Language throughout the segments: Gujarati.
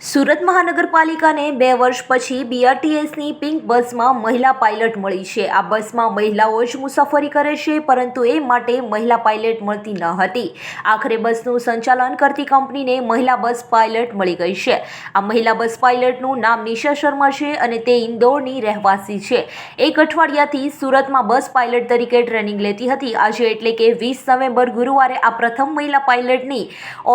સુરત મહાનગરપાલિકાને બે વર્ષ પછી બીઆરટીએસની પિંક બસમાં મહિલા પાયલટ મળી છે. આ બસમાં મહિલાઓ જ મુસાફરી કરે છે, પરંતુ એ માટે મહિલા પાયલટ મળતી ન હતી. આખરે બસનું સંચાલન કરતી કંપનીને મહિલા બસ પાયલટ મળી ગઈ છે. આ મહિલા બસ પાયલટનું નામ નિશા શર્મા છે અને તે ઇન્દોરની રહેવાસી છે. એક અઠવાડિયાથી સુરતમાં બસ પાયલટ તરીકે ટ્રેનિંગ લેતી હતી. આજે એટલે કે વીસ નવેમ્બર ગુરુવારે આ પ્રથમ મહિલા પાયલટની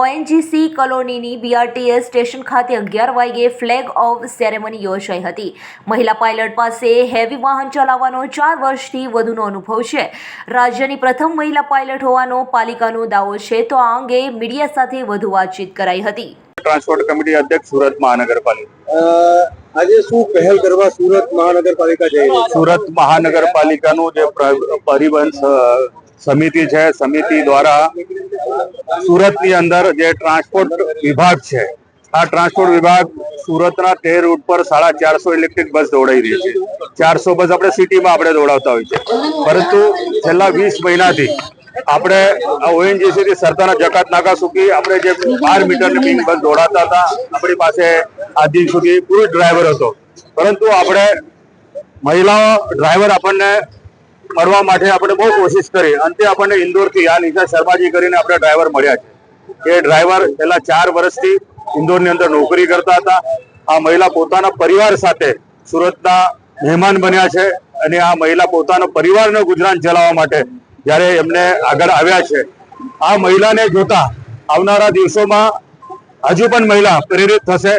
ઓએનજીસી કોલોનીની બીઆરટીએસ સ્ટેશન ખાતે અગિયાર વાગ્યે ફ્લેગ ઓફ સેરેમની યોજાઈ હતી. મહિલા પાયલટ પાસે હેવી વાહન ચલાવવાનો ચાર વર્ષથી વધુનો અનુભવ છે. રાજ્યની પ્રથમ મહિલા પાયલટ હોવાનો પાલિકાનો દાવો છે તો આ અંગે મીડિયા સાથે વધુ વાતચીત કરાઈ હતી. ટ્રાન્સપોર્ટ કમિટી અધ્યક્ષ સુરત મહાનગરપાલિકા. અ, આજે શું પહેલ કરવા સુરત મહાનગરપાલિકા જઈ છે? સુરત મહાનગરપાલિકાનું જે પરિવહન સમિતિ છે સમિતિ દ્વારા સુરતની અંદર જે ટ્રાન્સપોર્ટ વિભાગ છે આ ટ્રાન્સપોર્ટ વિભાગ સુરતના તેર રૂટ પર સાડા ચારસો ઇલેક્ટ્રિક બસ દોડાઈ રહી છે. ચારસો બસ આપણે સિટીમાં આપણે દોડાવતા હોય છે. પરંતુ છેલ્લા વીસ મહિનાથી આપણે આ ઓએનજીસી થી સરદારના જકાત નાકા સુધી આપણે જે બાર મીટરની પિંક બસ દોડાતા હતા, આપણી પાસે આજ દિન સુધી પુરુષ ડ્રાઈવર હતો. પરંતુ આપણે મહિલાઓ ડ્રાઈવર આપણને મળવા માટે આપણે બહુ કોશિશ કરી. અંતે આપણને ઇન્દોરથી આ નિશા શર્માજી કરીને આપણે ડ્રાઈવર મળ્યા છે. એ ડ્રાઈવર છેલ્લા ચાર વર્ષથી ઇન્દોરની અંદર નોકરી કરતા હતા. આ મહિલા પોતાના પરિવાર સાથે સુરતના મહેમાન બન્યા છે અને આ મહિલા પોતાનો પરિવારનું ગુજરાન ચલાવવા માટે જ્યારે એમને આગળ આવ્યા છે. આ મહિલાને જોતા આવનારા દિવસોમાં હજુ પણ મહિલા પ્રેરિત થશે.